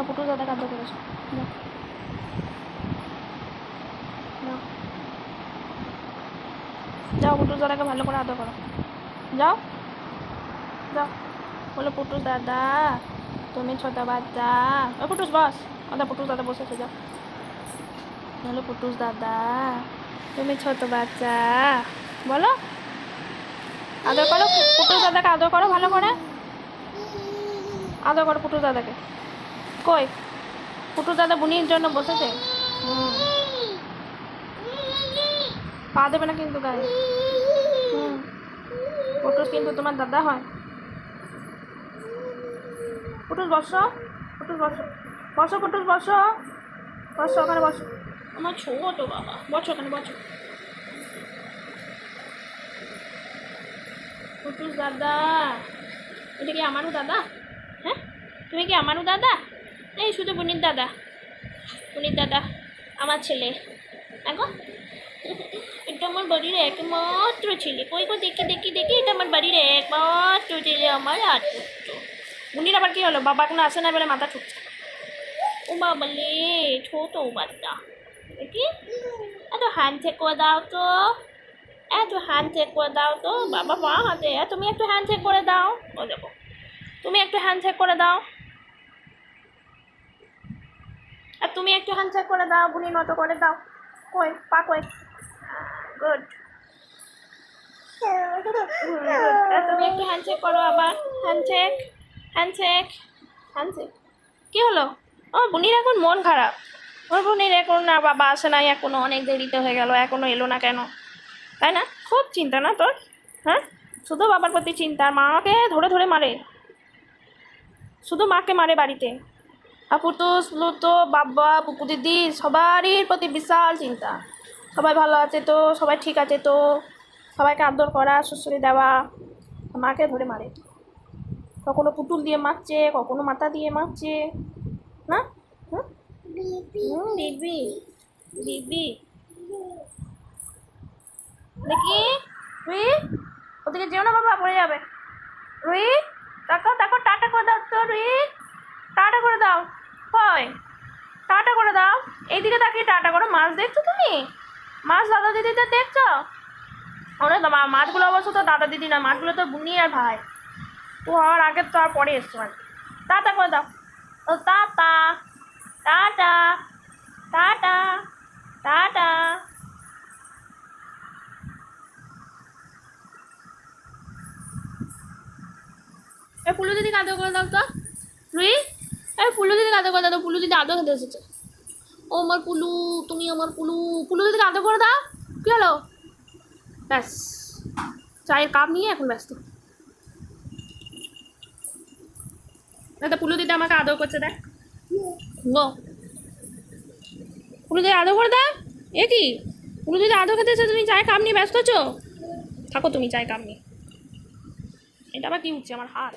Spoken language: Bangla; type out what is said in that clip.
যাও পুটুস দাদাকে আদর করেছ। যাও। পুটুস দাদাকে ভালো করে আদর করো। যাও। যাও। বলো পুটুস দাদা, তুমি ছোট বাচ্চা। ও পুটুস বস। ওটা পুটুস দাদা বসেছে যাও। বলো পুটুস দাদা, তুমি ছোট বাচ্চা। বলো। আদর করো। পুটুস দাদাকে আদর করো, ভালো করে। আদর করো পুটুস দাদাকে। কই? পুটুস দাদা বুনির জন্য বসেছে? হুম। পা দেবে না কিন্তু গায়ে? হুম। পুটুস কিন্তু তোমার দাদা হয়। পুটুস বসো। পুটুস বসো। বসো পুটুস বসো। বসো ওখানে বসো। আমার ছোট বাবা। বসো ওখানে বসো। পুটুস দাদা। এটা কি আমারও দাদা? হ্যাঁ? তুমি কি আমারও দাদা? এই শুধু বুনির দাদা। বুনির দাদা, আমার ছেলে। দেখো এটা আমার বাড়ির একমাত্র ছেলে। কই কই দেখি দেখি দেখি, এটা আমার বাড়ির একমাত্র ছেলে, আমার আর পুত্র বুনির আবার কি হলো? বাবা কোনো আসে না বলে মাথা ঠুকছে। ও বাবালে ছোট বাচ্চা। দেখি। এত চেক করে দাও তো। এত চেক করে দাও তো। বাবা মা হাতে। তুমি একটু হ্যান্ড চেক করে দাও। ও দেখো তুমি একটু হ্যান্ড চেক করে দাও। আর তুমি একটু হ্যান্ড চেক করে দাও বুনির মতো করে দাও। কই, পা কই? গুড তুমি একটু হ্যান্ড চেক করো আবার। Hand check hand check hand check কী হলো? ও, বুনির এখন মন খারাপ। ওর বুনির এখন না, বাবা আসে নাই, এখনও অনেক দেরিতে হয়ে গেল, এখনও এলো না কেন? তাই না? খুব চিন্তা না তোর? হ্যাঁ? শুধু বাবার প্রতি চিন্তা, মাকে ধরে ধরে মারে। শুধু মাকে মারে বাড়িতে। পুতুস প্লুতো বাবা পুপু দিদি সবারই প্রতি বিশাল চিন্তা। সবাই ভালো আছে তো? সবাই ঠিক আছে তো? সবাইকে আদর করা সুশ্রী দেওয়া। মাকে ধরে মারে। কখনো পুতুল দিয়ে মারছে কখনো মাথা দিয়ে মারছে। না? দিবি দিবি দেখি। রুই ওদিকে যেও না বাবা পড়ে যাবে। রুই তাকাও তাকাও টাটা করে দাও তো রুই। হয়? টাটা করে দাও। এইদিকে তাকিয়ে টাটা করো। মাছ দেখছ তুমি? মাছ দাদা দিদিদের দেখছ? ওরে তো মাছগুলো অবশ্য তো দাদা দিদি না মাছগুলো তো বুনি আর ভাই। তো হওয়ার আগে তো আর পরে এসছো আর টাটা করে দাও। ও টাটা টাটা টাটা টাটা। এ পুলু দিদি কাঁদো করে দাও তো। রুই? এ পুলু দিদি কাঁদো করে দাও পুলু দিদি আদৌ খেতে এসেছে। ও আমার পুলু, তুমি আমার পুলু। পুলু দিদি কাঁদো করে দাও, কী হলো? ব্যাস, চায়ের কাপ নিয়ে এখন ব্যস্ত। দাদা পুলু দিদি আমাকে আদর করছে, দেখ। পুলু দিদি আদর করে দাও। এ কি? পুলু দিদি আদর খেতে এসে তুমি চায়ের কাপ নিয়ে ব্যস্ত আছো? থাকো তুমি চায়ের কাপ নিয়ে। এটা আবার কি উঠছে? আমার হাত।